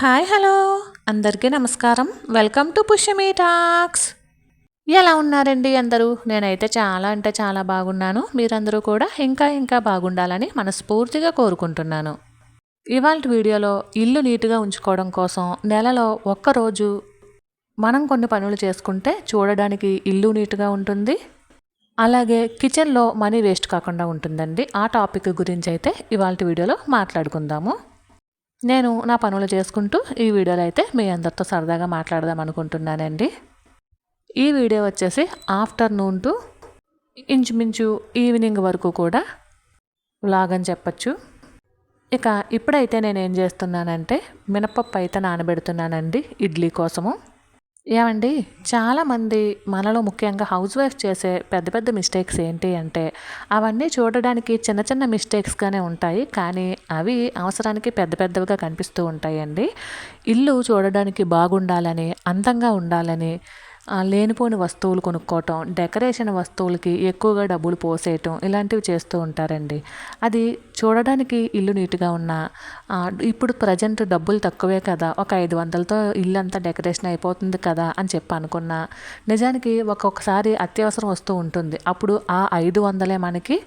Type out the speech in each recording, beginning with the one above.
Hi hello. అందరికీ నమస్కారం. Welcome to Pushyami talks. ఎలా ఉన్నారండి అందరూ? నేనైతే చాలా అంటే చాలా బాగున్నాను. మీరందరూ కూడా ఇంకా ఇంకా బాగుండాలని మనస్ఫూర్తిగా కోరుకుంటున్నాను. ఇవాళ వీడియోలో ఇల్లు నీట్గా ఉంచుకోవడం కోసం నెలలో ఒక్కరోజు మనం కొన్ని పనులు చేసుకుంటే చూడడానికి ఇల్లు నీట్గా ఉంటుంది. అలాగే కిచెన్లో మనీ వేస్ట్ కాకుండా ఉంటుందండి. ఆ టాపిక్ గురించి అయితే ఇవాళ వీడియోలో మాట్లాడుకుందాము. నేను నా పనులు చేసుకుంటూ ఈ వీడియోలో అయితే మీ అందరితో సరదాగా మాట్లాడదాం అనుకుంటున్నానండి. ఈ వీడియో వచ్చేసి ఆఫ్టర్నూన్ టు ఇంచుమించు ఈవినింగ్ వరకు కూడా వ్లాగ్ అని చెప్పచ్చు. ఇక ఇప్పుడైతే నేను ఏం చేస్తున్నానంటే మినపప్పు అయితే నానబెడుతున్నానండి ఇడ్లీ కోసము. ఏమండి? చాలామంది మనలో ముఖ్యంగా హౌస్ వైఫ్ చేసే పెద్ద పెద్ద మిస్టేక్స్ ఏంటి అంటే అవన్నీ చూడడానికి చిన్న చిన్న మిస్టేక్స్గానే ఉంటాయి కానీ అవి అవసరానికి పెద్ద పెద్దవిగా కనిపిస్తూ ఉంటాయండి. ఇల్లు చూడడానికి బాగుండాలని అందంగా ఉండాలని లేనిపోని వస్తువులు కొనుక్కోవటం డెకరేషన్ వస్తువులకి ఎక్కువగా డబ్బులు పోసేయటం ఇలాంటివి చేస్తూ ఉంటారండి. అది చూడడానికి ఇల్లు నీట్గా ఉన్న ఇప్పుడు ప్రజెంట్ డబ్బులు తక్కువే కదా ఒక ఐదు వందలతో ఇల్లు అంతా డెకరేషన్ అయిపోతుంది కదా అని చెప్పి అనుకున్నా నిజానికి ఒక్కొక్కసారి అత్యవసరం వస్తూ ఉంటుంది. అప్పుడు ఆ ఐదు వందలే మనకి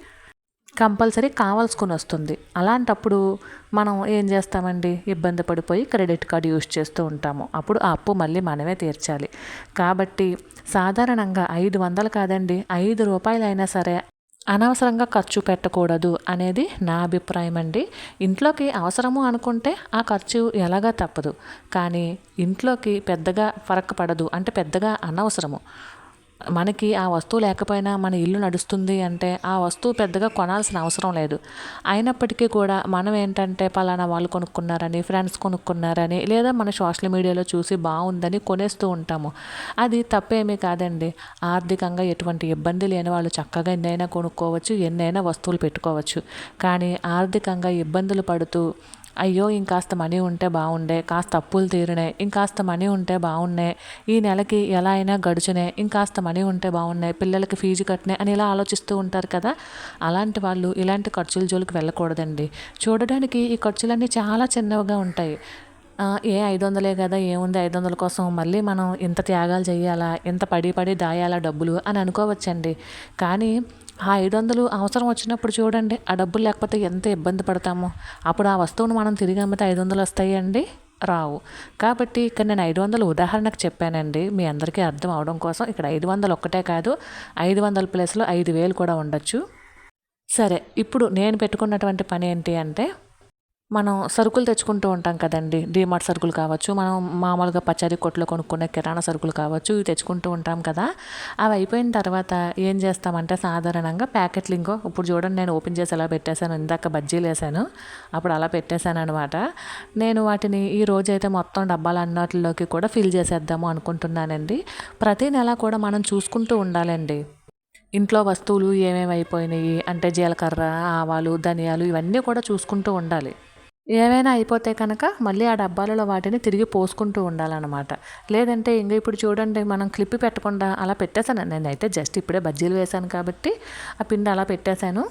కంపల్సరీ కావాల్సుకుని వస్తుంది. అలాంటప్పుడు మనం ఏం చేస్తామండి? ఇబ్బంది పడిపోయి క్రెడిట్ కార్డు యూజ్ చేస్తూ ఉంటాము. అప్పుడు ఆ అప్పు మళ్ళీ మనమే తీర్చాలి. కాబట్టి సాధారణంగా ఐదు వందలు కాదండి ఐదు రూపాయలైనా సరే అనవసరంగా ఖర్చు పెట్టకూడదు అనేది నా అభిప్రాయం అండి. ఇంట్లోకి అవసరము అనుకుంటే ఆ ఖర్చు ఎలాగా తప్పదు. కానీ ఇంట్లోకి పెద్దగా ఫరక్ పడదు. అంటే పెద్దగా అనవసరము. మనకి ఆ వస్తువు లేకపోయినా మన ఇల్లు నడుస్తుంది అంటే ఆ వస్తువు పెద్దగా కొనాల్సిన అవసరం లేదు. అయినప్పటికీ కూడా మనం ఏంటంటే పలానా వాళ్ళు కొనుక్కున్నారని ఫ్రెండ్స్ కొనుక్కున్నారని లేదా మన సోషల్ మీడియాలో చూసి బాగుందని కొనేస్తూ ఉంటాము. అది తప్పేమీ కాదండి. ఆర్థికంగా ఎటువంటి ఇబ్బంది లేని వాళ్ళు చక్కగా ఎన్నైనా కొనుక్కోవచ్చు ఎన్నైనా వస్తువులు పెట్టుకోవచ్చు. కానీ ఆర్థికంగా ఇబ్బందులు పడుతూ అయ్యో ఇంకాస్త మనీ ఉంటే బాగుండే కాస్త అప్పులు తీరినాయి ఇంకాస్త మనీ ఉంటే బాగున్నాయి ఈ నెలకి ఎలా అయినా గడిచినే ఇంకాస్త మనీ ఉంటే బాగున్నాయి పిల్లలకి ఫీజు కట్టినాయి అని ఇలా ఆలోచిస్తూ ఉంటారు కదా. అలాంటి వాళ్ళు ఇలాంటి ఖర్చుల జోలికి వెళ్ళకూడదండి. చూడడానికి ఈ ఖర్చులన్నీ చాలా చిన్నవిగా ఉంటాయి. ఏ ఐదు వందలే కదా ఏముంది ఐదు వందల కోసం మళ్ళీ మనం ఇంత త్యాగాలు చేయాలా ఇంత పడి పడి దాయాలా డబ్బులు అని అనుకోవచ్చండి. కానీ ఆ ఐదు వందలు అవసరం వచ్చినప్పుడు చూడండి ఆ డబ్బులు లేకపోతే ఎంత ఇబ్బంది పడతామో. అప్పుడు ఆ వస్తువును మనం తిరిగి అమ్మితే ఐదు వందలు వస్తాయండి? రావు. కాబట్టి ఇక్కడ నేను ఐదు వందలు ఉదాహరణకు చెప్పానండి. మీ అందరికీ అర్థం అవడం కోసం ఇక్కడ ఐదు వందలు ఒక్కటే కాదు ఐదు వందల ప్లేస్లో ఐదు వేలు కూడా ఉండొచ్చు. సరే ఇప్పుడు నేను పెట్టుకున్నటువంటి పని ఏంటి అంటే మనం సరుకులు తెచ్చుకుంటూ ఉంటాం కదండి. డీమార్ట్ సరుకులు కావచ్చు మనం మామూలుగా పచారీ కొట్లో కొనుక్కునే కిరాణా సరుకులు కావచ్చు ఇవి తెచ్చుకుంటూ ఉంటాం కదా. అవి అయిపోయిన తర్వాత ఏం చేస్తామంటే సాధారణంగా ప్యాకెట్లు ఇంకో ఇప్పుడు చూడండి నేను ఓపెన్ చేసి అలా పెట్టేశాను ఇందాక బజ్జీలు వేసాను అప్పుడు అలా పెట్టేశాను అనమాట నేను వాటిని ఈ రోజైతే మొత్తం డబ్బాలు అన్నట్లోకి కూడా ఫిల్ చేసేద్దాము అనుకుంటున్నానండి. ప్రతి నెల కూడా మనం చూసుకుంటూ ఉండాలండి. ఇంట్లో వస్తువులు ఏమేమి అయిపోయినాయి అంటే జీలకర్ర ఆవాలు ధనియాలు ఇవన్నీ కూడా చూసుకుంటూ ఉండాలి. ఏవైనా అయిపోతే కనుక మళ్ళీ ఆ డబ్బాలలో వాటిని తిరిగి పోసుకుంటూ ఉండాలన్నమాట. లేదంటే ఇంకా ఇప్పుడు చూడండి మనం క్లిప్ పెట్టకుండా అలా పెట్టేశాను. నేనైతే జస్ట్ ఇప్పుడే బజ్జీలు వేశాను కాబట్టి ఆ పిండి అలా పెట్టేశాను.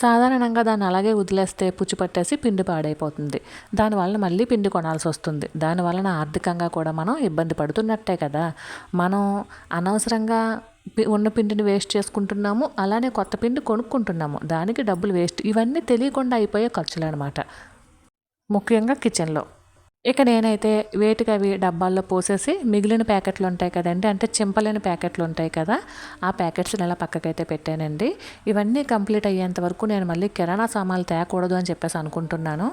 సాధారణంగా దాన్ని అలాగే వదిలేస్తే పుచ్చు పట్టేసి పిండి పాడైపోతుంది. దానివల్ల మళ్ళీ పిండి కొనాల్సి వస్తుంది. దానివలన ఆర్థికంగా కూడా మనం ఇబ్బంది పడుతున్నట్టే కదా. మనం అనవసరంగా ఉన్న పిండిని వేస్ట్ చేసుకుంటున్నాము అలానే కొత్త పిండి కొనుక్కుంటున్నాము. దానికి డబ్బులు వేస్ట్. ఇవన్నీ తెలియకుండా అయిపోయే ఖర్చులు అనమాట ముఖ్యంగా కిచెన్లో. ఇక నేనైతే వేటికి అవి డబ్బాల్లో పోసేసి మిగిలిన ప్యాకెట్లు ఉంటాయి కదండి అంటే చింపలేని ప్యాకెట్లు ఉంటాయి కదా ఆ ప్యాకెట్స్ ఇలా పక్కకైతే పెట్టానండి. ఇవన్నీ కంప్లీట్ అయ్యేంత వరకు నేను మళ్ళీ కిరాణా సామాన్లు తేకూడదు అని చెప్పేసి అనుకుంటున్నాను.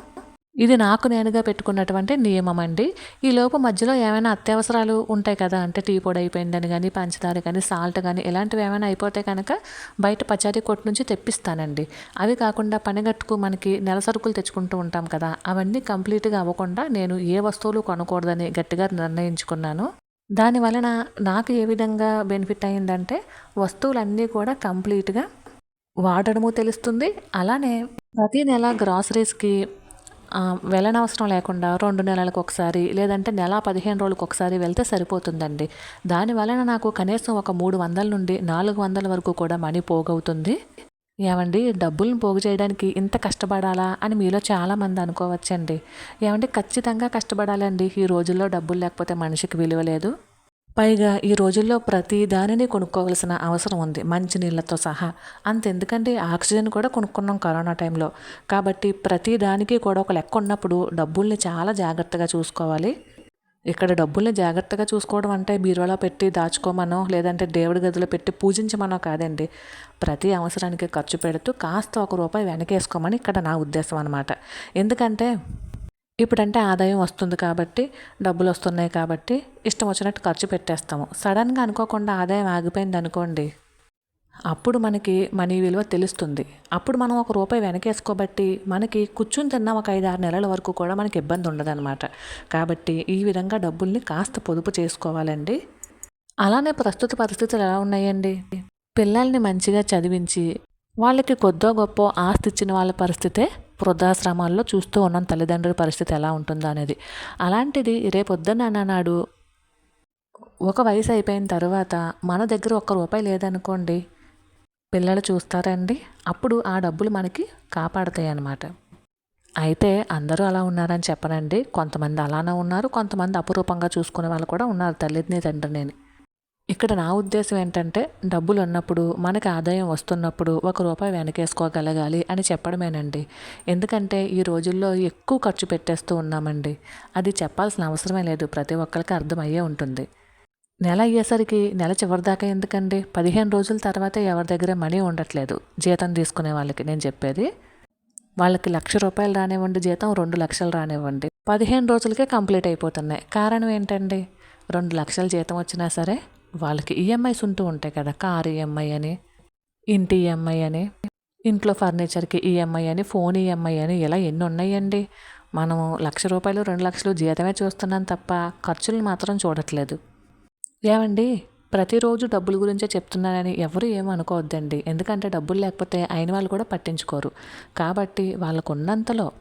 ఇది నాకు నేనుగా పెట్టుకున్నటువంటి నియమం అండి ఈ లోపు మధ్యలో ఏమైనా అత్యవసరాలు ఉంటాయి కదా అంటే టీ పొడి అయిపోయిందని కానీ పంచదార కానీ సాల్ట్ కానీ ఇలాంటివి ఏమైనా అయిపోతే కనుక బయట పచారీ కొట్టు నుంచి తెప్పిస్తానండి. అవి కాకుండా పనిగట్టుకు మనకి నెల సరుకులు తెచ్చుకుంటూ ఉంటాం కదా అవన్నీ కంప్లీట్గా అవ్వకుండా నేను ఏ వస్తువులు కొనకూడదని గట్టిగా నిర్ణయించుకున్నాను. దాని వలన నాకు ఏ విధంగా బెనిఫిట్ అయిందంటే వస్తువులన్నీ కూడా కంప్లీట్గా వాడడము తెలుస్తుంది. అలానే ప్రతి నెల గ్రాసరీస్కి వెళ్ళనవసరం లేకుండా రెండు నెలలకు ఒకసారి లేదంటే నెల పదిహేను రోజులకు ఒకసారి వెళ్తే సరిపోతుందండి. దాని వలన నాకు కనీసం ఒక మూడు వందల నుండి నాలుగు వందల వరకు కూడా మనీ పోగవుతుంది. ఏమండి డబ్బులను పోగు చేయడానికి ఇంత కష్టపడాలా అని మీలో చాలామంది అనుకోవచ్చండి. ఏమండి ఖచ్చితంగా కష్టపడాలండి. ఈ రోజుల్లో డబ్బులు లేకపోతే మనిషికి విలువ లేదు. పైగా ఈ రోజుల్లో ప్రతి దానిని కొనుక్కోవాల్సిన అవసరం ఉంది. మంచినీళ్ళతో సహా. అంతెందుకంటే ఆక్సిజన్ కూడా కొనుక్కున్నాం కరోనా టైంలో. కాబట్టి ప్రతి దానికి కూడా ఒక లెక్క ఉన్నప్పుడు డబ్బుల్ని చాలా జాగ్రత్తగా చూసుకోవాలి. ఇక్కడ డబ్బుల్ని జాగ్రత్తగా చూసుకోవడం అంటే బీరువాలో పెట్టి దాచుకోమనో లేదంటే దేవుడి గదిలో పెట్టి పూజించమనో కాదండి. ప్రతి అవసరానికి ఖర్చు పెడుతూ కాస్త ఒక రూపాయి వెనకేసుకోమని ఇక్కడ నా ఉద్దేశం అనమాట ఎందుకంటే ఇప్పుడంటే ఆదాయం వస్తుంది కాబట్టి డబ్బులు వస్తున్నాయి కాబట్టి ఇష్టం వచ్చినట్టు ఖర్చు పెట్టేస్తాము. సడన్గా అనుకోకుండా ఆదాయం ఆగిపోయింది అనుకోండి అప్పుడు మనకి మనీ విలువ తెలుస్తుంది. అప్పుడు మనం ఒక రూపాయి వెనకేసుకోబట్టి మనకి కూర్చుని తిన్న ఒక ఐదు ఆరు నెలల వరకు కూడా మనకి ఇబ్బంది ఉండదన్నమాట. కాబట్టి ఈ విధంగా డబ్బుల్ని కాస్త పొదుపు చేసుకోవాలండి. అలానే ప్రస్తుత పరిస్థితులు ఎలా ఉన్నాయండి? పిల్లల్ని మంచిగా చదివించి వాళ్ళకి కొద్దో గొప్ప ఆస్తి ఇచ్చిన వాళ్ళ పరిస్థితే వృద్ధాశ్రమాల్లో చూస్తూ ఉన్నాం తల్లిదండ్రుల పరిస్థితి ఎలా ఉంటుందో అనేది. అలాంటిది రేపొద్దున నాడు ఒక వయసు అయిపోయిన తర్వాత మన దగ్గర ఒక్క రూపాయి లేదనుకోండి పిల్లలు చూస్తారండి అప్పుడు ఆ డబ్బులు మనకి కాపాడతాయి అన్నమాట. అయితే అందరూ అలా ఉన్నారని చెప్పనండి. కొంతమంది అలానే ఉన్నారు కొంతమంది అపురూపంగా చూసుకునే వాళ్ళు కూడా ఉన్నారు తల్లిని తండ్రిని ఇక్కడ నా ఉద్దేశం ఏంటంటే డబ్బులు ఉన్నప్పుడు మనకి ఆదాయం వస్తున్నప్పుడు ఒక రూపాయి వెనకేసుకోగలగాలి అని చెప్పడమేనండి. ఎందుకంటే ఈ రోజుల్లో ఎక్కువ ఖర్చు పెట్టేస్తూ ఉన్నామండి. అది చెప్పాల్సిన అవసరమే లేదు. ప్రతి ఒక్కరికి అర్థమయ్యే ఉంటుంది. నెల అయ్యేసరికి నెల చివరి దాకా ఎందుకండి? పదిహేను రోజుల తర్వాత ఎవరి దగ్గర మనీ ఉండట్లేదు. జీతం తీసుకునే వాళ్ళకి నేను చెప్పేది. వాళ్ళకి లక్ష రూపాయలు రానివ్వండి జీతం రెండు లక్షలు రానివ్వండి. పదిహేను రోజులకే కంప్లీట్ అయిపోతున్నాయి. కారణం ఏంటండి? రెండు లక్షల జీతం వచ్చినా సరే వాళ్ళకి ఈఎంఐస్ ఉంటూ ఉంటాయి కదా కార్ ఈఎంఐ అని ఇంటి ఈఎంఐ అని ఇంట్లో ఫర్నిచర్కి ఈఎంఐ అని ఫోన్ ఈఎంఐ అని ఇలా ఎన్ని ఉన్నాయండి? మనం లక్ష రూపాయలు రెండు లక్షలు జీతమే చూస్తున్నాం తప్ప ఖర్చులు మాత్రం చూడట్లేదు. ఏమండి? ప్రతిరోజు డబ్బుల గురించే చెప్తున్నానని ఎవరు ఏమనుకోవద్దండి ఎందుకంటే డబ్బులు లేకపోతే అయిన వాళ్ళు కూడా పట్టించుకోరు. కాబట్టి వాళ్ళకు ఉన్నంతలో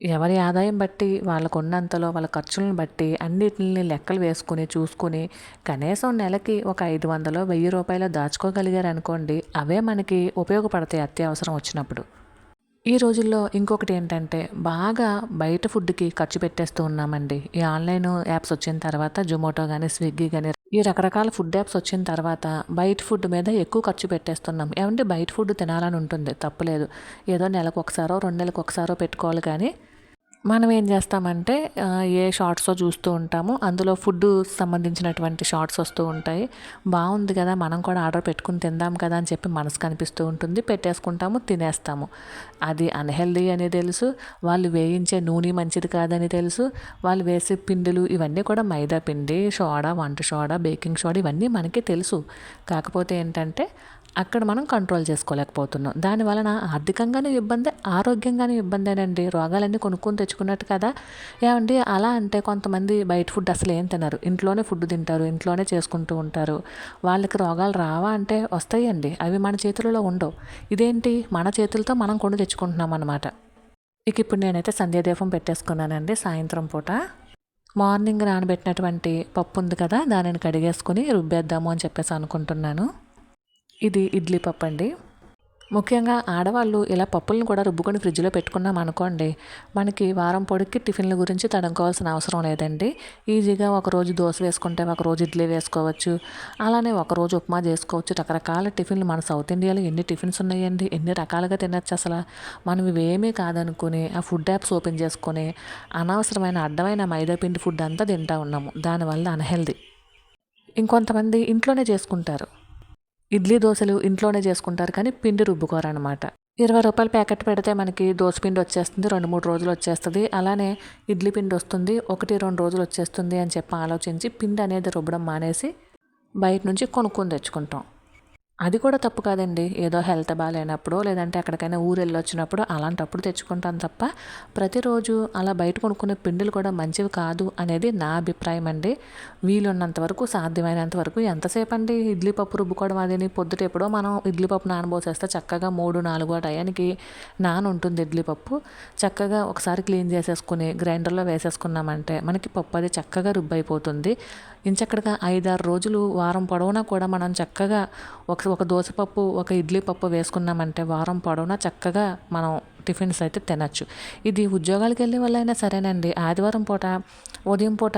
ఎవరి ఆదాయం బట్టి వాళ్ళకు ఉన్నంతలో వాళ్ళ ఖర్చులను బట్టి అన్నిటిని లెక్కలు వేసుకుని చూసుకుని కనీసం నెలకి ఒక ఐదు వందలు వెయ్యి రూపాయలు దాచుకోగలిగారు అనుకోండి అవే మనకి ఉపయోగపడతాయి అత్యవసరం వచ్చినప్పుడు. ఈ రోజుల్లో ఇంకొకటి ఏంటంటే బాగా బయట ఫుడ్కి ఖర్చు పెట్టేస్తూ ఉన్నామండి. ఈ ఆన్లైన్ యాప్స్ వచ్చిన తర్వాత జొమాటో కానీ స్విగ్గీ కానీ ఈ రకరకాల ఫుడ్ యాప్స్ వచ్చిన తర్వాత బయట ఫుడ్ మీద ఎక్కువ ఖర్చు పెట్టేస్తున్నాం. ఏమంటే బయట ఫుడ్ తినాలని ఉంటుంది తప్పులేదు ఏదో నెలకు ఒకసారో రెండు నెలలకు ఒకసారో పెట్టుకోవాలి కానీ మనం ఏం చేస్తామంటే ఏ షార్ట్సో చూస్తూ ఉంటాము. అందులో ఫుడ్ సంబంధించినటువంటి షార్ట్స్ వస్తూ ఉంటాయి. బాగుంది కదా మనం కూడా ఆర్డర్ పెట్టుకుని తిందాం కదా అని చెప్పి మనసు కనిపిస్తూ ఉంటుంది. పెట్టేసుకుంటాము తినేస్తాము. అది అన్హెల్దీ అని తెలుసు. వాళ్ళు వేయించే నూనె మంచిది కాదని తెలుసు. వాళ్ళు వేసే పిండిలు ఇవన్నీ కూడా మైదా పిండి సోడా వంట సోడా బేకింగ్ సోడా ఇవన్నీ మనకి తెలుసు. కాకపోతే ఏంటంటే అక్కడ మనం కంట్రోల్ చేసుకోలేకపోతున్నాం. దానివలన ఆర్థికంగానే ఇబ్బంది ఆరోగ్యంగానే ఇబ్బందేనండి. రోగాలన్నీ కొనుక్కొని తెచ్చుకున్నట్టు కదా. ఏమండి? అలా అంటే కొంతమంది బయట ఫుడ్ అసలు ఏం తినరు. ఇంట్లోనే ఫుడ్ తింటారు ఇంట్లోనే చేసుకుంటూ ఉంటారు. వాళ్ళకి రోగాలు రావా అంటే వస్తాయండి. అవి మన చేతులలో ఉండవు. ఇదేంటి? మన చేతులతో మనం కొని తెచ్చుకుంటున్నాం అనమాట ఇక ఇప్పుడు నేనైతే సంధ్యాదీపం పెట్టేసుకున్నానండి సాయంత్రం పూట. మార్నింగ్ నానబెట్టినటువంటి పప్పు ఉంది కదా దానిని కడిగేసుకుని రుబ్బేద్దాము అని చెప్పేసి అనుకుంటున్నాను. ఇది ఇడ్లీ పప్పు అండి ముఖ్యంగా ఆడవాళ్ళు ఇలా పప్పులను కూడా రుబ్బుకొని ఫ్రిడ్జ్లో పెట్టుకున్నాం అనుకోండి మనకి వారం పొడికి టిఫిన్ల గురించి తడుకోవాల్సిన అవసరం లేదండి. ఈజీగా ఒకరోజు దోశ వేసుకుంటే ఒకరోజు ఇడ్లీ వేసుకోవచ్చు. అలానే ఒకరోజు ఉప్మా చేసుకోవచ్చు. రకరకాల టిఫిన్లు మన సౌత్ ఇండియాలో ఎన్ని టిఫిన్స్ ఉన్నాయండి ఎన్ని రకాలుగా తినచ్చు అసలు? మనం ఇవేమీ కాదనుకుని ఆ ఫుడ్ యాప్స్ ఓపెన్ చేసుకొని అనవసరమైన అడ్డమైన మైదాపిండి ఫుడ్ అంతా తింటా ఉన్నాము. దానివల్ల అన్హెల్దీ ఇంకొంతమంది ఇంట్లోనే చేసుకుంటారు. ఇడ్లీ దోశలు ఇంట్లోనే చేసుకుంటారు కానీ పిండి రుబ్బుకోరనమాట ఇరవై రూపాయల ప్యాకెట్ పెడితే మనకి దోశ పిండి వచ్చేస్తుంది రెండు మూడు రోజులు వచ్చేస్తుంది. అలానే ఇడ్లీ పిండి వస్తుంది ఒకటి రెండు రోజులు వచ్చేస్తుంది అని చెప్పి ఆలోచించి పిండి అనేది రుబ్బడం మానేసి బయట నుంచి కొనుక్కొని తెచ్చుకుంటాం. అది కూడా తప్పు కాదండి. ఏదో హెల్త్ బాగాలేనప్పుడు లేదంటే ఎక్కడికైనా ఊరు వెళ్ళొచ్చినప్పుడు అలాంటప్పుడు తెచ్చుకుంటాను తప్ప ప్రతిరోజు అలా బయట కొనుక్కునే పిండిలు కూడా మంచివి కాదు అనేది నా అభిప్రాయం అండి. వీలున్నంత వరకు సాధ్యమైనంత వరకు ఎంతసేపు అండి ఇడ్లీ పప్పు రుబ్బుకోవడం అదేని? పొద్దుట ఎప్పుడో మనం ఇడ్లీ పప్పు నానబోసేస్తే చక్కగా మూడు నాలుగు ఆ టయానికి నాన ఉంటుంది ఇడ్లీ పప్పు. చక్కగా ఒకసారి క్లీన్ చేసేసుకుని గ్రైండర్లో వేసేసుకున్నామంటే మనకి పప్పు అది చక్కగా రుబ్బైపోతుంది ఇంచక్కడగా ఐదారు రోజులు వారం పొడవునా కూడా మనం చక్కగా ఒక ఒక దోసపప్పు ఒక ఇడ్లీ పప్పు వేసుకున్నామంటే వారం పొడవునా చక్కగా మనం టిఫిన్స్ అయితే తినచ్చు. ఇది ఉద్యోగాలకు వెళ్ళే వాళ్ళైనా సరేనండి. ఆదివారం పూట ఉదయం పూట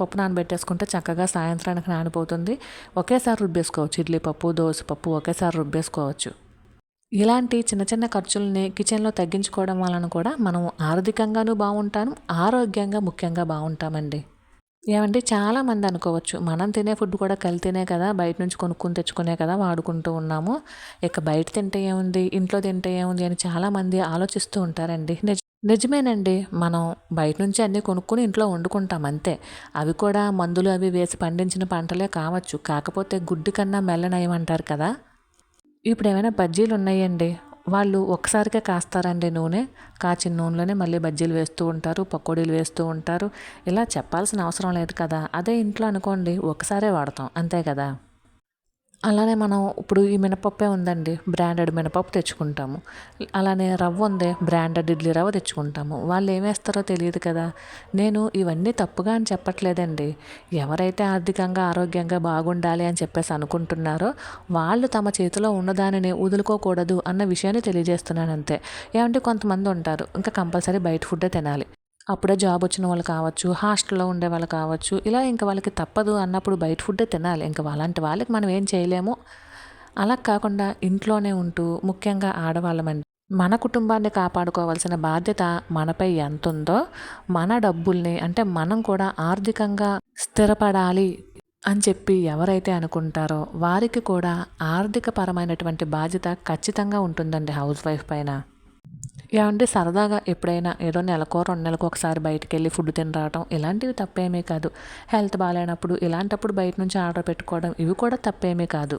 పప్పు నానబెట్టేసుకుంటే చక్కగా సాయంత్రానికి నానిపోతుంది. ఒకేసారి రుబ్బేసుకోవచ్చు. ఇడ్లీ పప్పు దోశ పప్పు ఒకేసారి రుబ్బేసుకోవచ్చు. ఇలాంటి చిన్న చిన్న ఖర్చుల్ని కిచెన్లో తగ్గించుకోవడం వలన కూడా మనం ఆర్థికంగానూ బాగుంటాం ఆరోగ్యంగా ముఖ్యంగా బాగుంటామండి. ఏమంటే చాలామంది అనుకోవచ్చు. మనం తినే ఫుడ్ కూడా కల్తీనే కదా బయట నుంచి కొనుక్కుని తెచ్చుకునే కదా వాడుకుంటూ ఉన్నాము. ఇక బయట తింటే ఏముంది ఇంట్లో తింటే ఏముంది అని చాలామంది ఆలోచిస్తూ ఉంటారండి. నిజ నిజమేనండి. మనం బయట నుంచి అన్నీ కొనుక్కొని ఇంట్లో వండుకుంటాం అంతే. అవి కూడా మందులు అవి వేసి పండించిన పంటలే కావచ్చు. కాకపోతే గుడ్డు కన్నా మెల్లనయమంటారు కదా. ఇప్పుడు ఏమైనా బజ్జీలు ఉన్నాయండి వాళ్ళు ఒక్కసారిగా కాస్తారండి నూనె. కాచిన నూనెలోనే మళ్ళీ బజ్జీలు వేస్తూ ఉంటారు పకోడీలు వేస్తూ ఉంటారు. ఇలా చెప్పాల్సిన అవసరం లేదు కదా. అదే ఇంట్లో అనుకోండి ఒకసారే వాడతాం. అంతే కదా? అలానే మనం ఇప్పుడు ఈ మినపప్పే ఉందండి బ్రాండెడ్ మినపప్పు తెచ్చుకుంటాము. అలానే రవ్వ ఉంది బ్రాండెడ్ ఇడ్లీ రవ్వ తెచ్చుకుంటాము. వాళ్ళు ఏం వేస్తారో తెలియదు కదా. నేను ఇవన్నీ తప్పుగా అని చెప్పట్లేదండి. ఎవరైతే ఆర్థికంగా ఆరోగ్యంగా బాగుండాలి అని చెప్పేసి అనుకుంటున్నారో వాళ్ళు తమ చేతిలో ఉన్నదానిని వదులుకోకూడదు అన్న విషయాన్ని తెలియజేస్తున్నాను అంతే. ఏమంటే కొంతమంది ఉంటారు ఇంకా కంపల్సరీ బయట ఫుడ్డే తినాలి. అప్పుడే జాబ్ వచ్చిన వాళ్ళు కావచ్చు హాస్టల్లో ఉండే వాళ్ళు కావచ్చు ఇలా ఇంకా వాళ్ళకి తప్పదు అన్నప్పుడు బయట ఫుడ్డే తినాలి. ఇంకా అలాంటి వాళ్ళకి మనం ఏం చేయలేము. అలా కాకుండా ఇంట్లోనే ఉంటూ ముఖ్యంగా ఆడవాళ్ళమండి. మన కుటుంబాన్ని కాపాడుకోవాల్సిన బాధ్యత మనపై ఎంత ఉందో మన డబ్బుల్ని అంటే మనం కూడా ఆర్థికంగా స్థిరపడాలి అని చెప్పి ఎవరైతే అనుకుంటారో వారికి కూడా ఆర్థిక పరమైనటువంటి బాధ్యత ఖచ్చితంగా ఉంటుందండి హౌస్ వైఫ్ పైన. ఏమంటే సరదాగా ఎప్పుడైనా ఏదో నెలకో రెండు నెలలకు ఒకసారి బయటకు వెళ్ళి ఫుడ్ తినరావటం ఇలాంటివి తప్పేమీ కాదు. హెల్త్ బాగాలేనప్పుడు ఇలాంటప్పుడు బయట నుంచి ఆర్డర్ పెట్టుకోవడం ఇవి కూడా తప్పేమీ కాదు.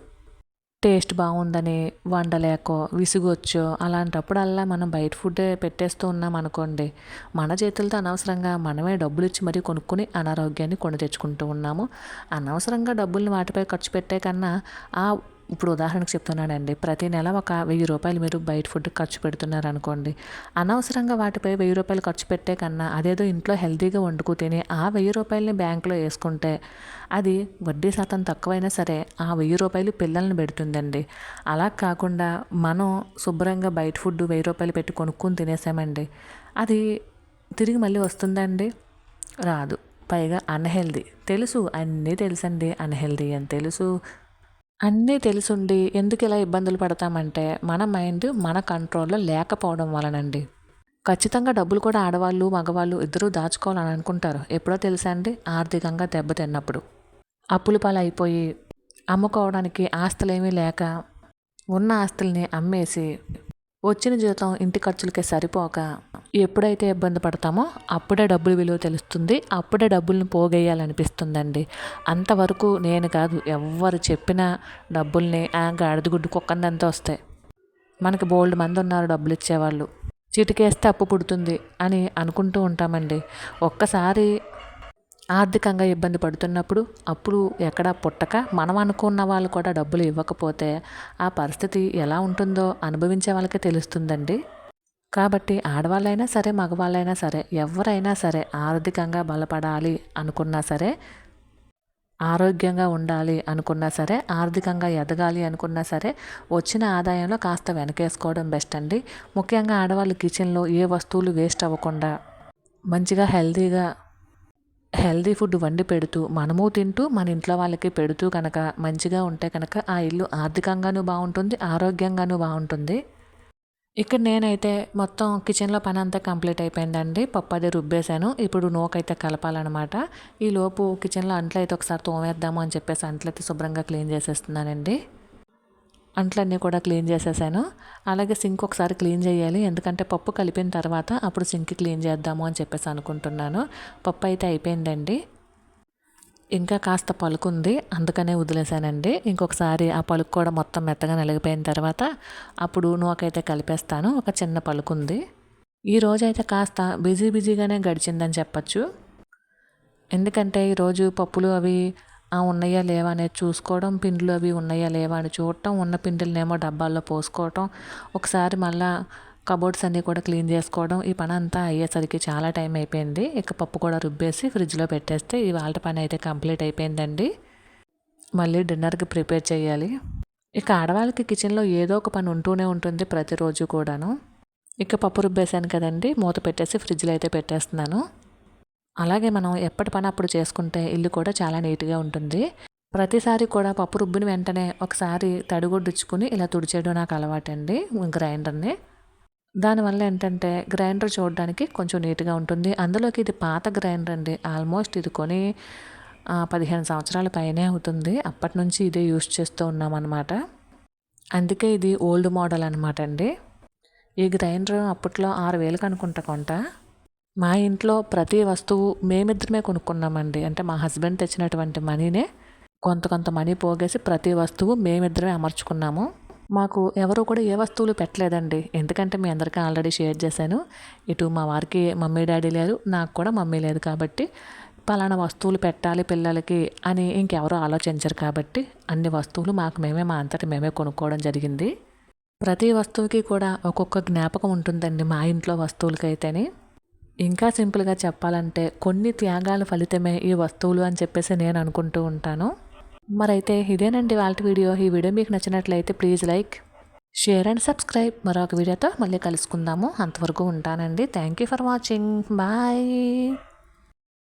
టేస్ట్ బాగుందని వండలేకో విసుగొచ్చో అలాంటప్పుడల్లా మనం బయట ఫుడ్ పెట్టేస్తూ ఉన్నాం అనుకోండి మన చేతులతో అనవసరంగా మనమే డబ్బులు ఇచ్చి మరీ కొనుక్కొని అనారోగ్యాన్ని కొని తెచ్చుకుంటూ ఉన్నాము. అనవసరంగా డబ్బుల్ని వాటిపై ఖర్చు పెట్టే కన్నా ఆ ఇప్పుడు ఉదాహరణకు చెప్తున్నానండి. ప్రతి నెల ఒక వెయ్యి రూపాయలు మీరు బయట ఫుడ్ ఖర్చు పెడుతున్నారు అనుకోండి అనవసరంగా వాటిపై వెయ్యి రూపాయలు ఖర్చు పెట్టే కన్నా అదేదో ఇంట్లో హెల్తీగా వండుకు తిని ఆ వెయ్యి రూపాయలని బ్యాంకులో వేసుకుంటే అది వడ్డీ శాతం తక్కువైనా సరే ఆ వెయ్యి రూపాయలు పిల్లల్ని పెడుతుందండి. అలా కాకుండా మనం శుభ్రంగా బయట ఫుడ్ వెయ్యి రూపాయలు పెట్టి కొనుక్కొని తినేసామండి. అది తిరిగి మళ్ళీ వస్తుందండి? రాదు. పైగా అన్హెల్దీ. తెలుసు. అన్నీ తెలుసండి. అన్హెల్దీ అని తెలుసు? అన్నీ తెలుసుండి ఎందుకు ఇలా ఇబ్బందులు పడతామంటే మన మైండ్ మన కంట్రోల్లో లేకపోవడం వలనండి. ఖచ్చితంగా డబ్బులు కూడా ఆడవాళ్ళు మగవాళ్ళు ఇద్దరూ దాచుకోవాలని అనుకుంటారు. ఎప్పుడో తెలుసా అండి? ఆర్థికంగా దెబ్బతిన్నప్పుడు అప్పులు పాలు అయిపోయి అమ్ముకోవడానికి ఆస్తులేమీ లేక ఉన్న ఆస్తుల్ని అమ్మేసి వచ్చిన జీతం ఇంటి ఖర్చులకే సరిపోక ఎప్పుడైతే ఇబ్బంది పడతామో అప్పుడే డబ్బులు విలువ తెలుస్తుంది అప్పుడే డబ్బుల్ని పోగేయాలనిపిస్తుందండి. అంతవరకు నేను కాదు ఎవ్వరు చెప్పినా డబ్బుల్ని ఆ గాడిద గుడ్డు కుక్కందంత వస్తాయి. మనకి బోల్డ్ మంది ఉన్నారు డబ్బులు ఇచ్చేవాళ్ళు. చిటికేస్తే అప్పు పుడుతుంది అని అనుకుంటూ ఉంటామండి. ఒక్కసారి ఆర్థికంగా ఇబ్బంది పడుతున్నప్పుడు అప్పుడు ఎక్కడా పుట్టక మనం అనుకున్న వాళ్ళు కూడా డబ్బులు ఇవ్వకపోతే ఆ పరిస్థితి ఎలా ఉంటుందో అనుభవించే వాళ్ళకే తెలుస్తుందండి. కాబట్టి ఆడవాళ్ళైనా సరే మగవాళ్ళైనా సరే ఎవరైనా సరే ఆర్థికంగా బలపడాలి అనుకున్నా సరే ఆరోగ్యంగా ఉండాలి అనుకున్నా సరే ఆర్థికంగా ఎదగాలి అనుకున్నా సరే వచ్చిన ఆదాయంలో కాస్త వెనకేసుకోవడం బెస్ట్ అండి. ముఖ్యంగా ఆడవాళ్ళు కిచెన్లో ఏ వస్తువులు వేస్ట్ అవ్వకుండా మంచిగా హెల్తీగా హెల్దీ ఫుడ్ వండి పెడుతూ మనము తింటూ మన ఇంట్లో వాళ్ళకి పెడుతూ కనుక మంచిగా ఉంటే కనుక ఆ ఇల్లు ఆర్థికంగానూ బాగుంటుంది ఆరోగ్యంగానూ బాగుంటుంది. ఇక్కడ నేనైతే మొత్తం కిచెన్లో పని అంతా కంప్లీట్ అయిపోయిందండి. పప్పు అదే రుబ్బేశాను. ఇప్పుడు నోకైతే కలపాలన్నమాట. ఈ లోపు కిచెన్లో అంట్లు అయితే ఒకసారి తోమేద్దాము అని చెప్పేసి అంట్లు అయితే శుభ్రంగా క్లీన్ చేసేస్తున్నానండి. అంట్లన్నీ కూడా క్లీన్ చేసేసాను. అలాగే సింక్ ఒకసారి క్లీన్ చేయాలి. ఎందుకంటే పప్పు కలిపిన తర్వాత అప్పుడు సింక్ క్లీన్ చేద్దాము అని చెప్పేసి అనుకుంటున్నాను. పప్పు అయితే అయిపోయిందండి. ఇంకా కాస్త పలుకుంది అందుకనే వదిలేసానండి. ఇంకొకసారి ఆ పలుకు కూడా మొత్తం మెత్తగా నలిగిపోయిన తర్వాత అప్పుడు నూకైతే కలిపేస్తాను. ఒక చిన్న పలుకుంది ఈ రోజైతే కాస్త బిజీ బిజీగానే గడిచిందని చెప్పచ్చు. ఎందుకంటే ఈరోజు పప్పులు అవి ఉన్నాయా లేవా అనేది చూసుకోవడం పిండిలు అవి ఉన్నాయా లేవా అని చూడటం ఉన్న పిండిలనేమో డబ్బాల్లో పోసుకోవటం ఒకసారి మళ్ళా కబోర్డ్స్ అన్నీ కూడా క్లీన్ చేసుకోవడం ఈ పని అంతా అయ్యేసరికి చాలా టైం అయిపోయింది. ఇక పప్పు కూడా రుబ్బేసి ఫ్రిడ్జ్లో పెట్టేస్తే ఇవాళ పని అయితే కంప్లీట్ అయిపోయిందండి. మళ్ళీ డిన్నర్కి ప్రిపేర్ చేయాలి. ఇక ఆడవాళ్ళకి కిచెన్లో ఏదో ఒక పని ఉంటూనే ఉంటుంది ప్రతిరోజు కూడాను. ఇక పప్పు రుబ్బేశాను కదండి మూత పెట్టేసి ఫ్రిడ్జ్లో అయితే పెట్టేస్తున్నాను. అలాగే మనం ఎప్పటి పని అప్పుడు చేసుకుంటే ఇల్లు కూడా చాలా నీట్గా ఉంటుంది. ప్రతిసారి కూడా పప్పు రుబ్బిన వెంటనే ఒకసారి తడిగుడ్డుచ్చుకుని ఇలా తుడిచేయడం నాకు అలవాటండి గ్రైండర్ని. దానివల్ల ఏంటంటే గ్రైండర్ చూడడానికి కొంచెం నీట్గా ఉంటుంది. అందులోకి ఇది పాత గ్రైండర్ అండి. ఆల్మోస్ట్ ఇది కొని పదిహేను సంవత్సరాల పైనే అవుతుంది. అప్పటి నుంచి ఇదే యూస్ చేస్తూ ఉన్నామన్నమాట. అందుకే ఇది ఓల్డ్ మోడల్ అనమాట అండి. ఈ గ్రైండర్ అప్పట్లో ఆరు వేలకు అనుకుంటా కొంట. మా ఇంట్లో ప్రతి వస్తువు మేమిద్దరమే కొనుక్కున్నామండి. అంటే మా హస్బెండ్ తెచ్చినటువంటి మనీనే కొంత కొంత మనీ పోగేసి ప్రతి వస్తువు మేమిద్దరమే అమర్చుకున్నాము. మాకు ఎవరు కూడా ఏ వస్తువులు పెట్టలేదండి. ఎందుకంటే మీ అందరికీ ఆల్రెడీ షేర్ చేశాను. ఇటు మా వారికి మమ్మీ డాడీ లేరు నాకు కూడా మమ్మీ లేదు కాబట్టి పలానా వస్తువులు పెట్టాలి పిల్లలకి అని ఇంకెవరూ ఆలోచించరు కాబట్టి అన్ని వస్తువులు మాకు మేమే మా అంతటి మేమే కొనుక్కోవడం జరిగింది. ప్రతి వస్తువుకి కూడా ఒక్కొక్క జ్ఞాపకం ఉంటుందండి మా ఇంట్లో వస్తువులకైతేనే. ఇంకా సింపుల్గా చెప్పాలంటే కొన్ని త్యాగాల ఫలితమే ఈ వస్తువులు అని చెప్పేసి నేను అనుకుంటూ ఉంటాను. మరైతే ఇదేనండి వాళ్ళ వీడియో. ఈ వీడియో మీకు నచ్చినట్లయితే please like share and subscribe. మరొక వీడియోతో మళ్ళీ కలుసుకుందాము. అంతవరకు ఉంటానండి. Thank you for watching. Bye.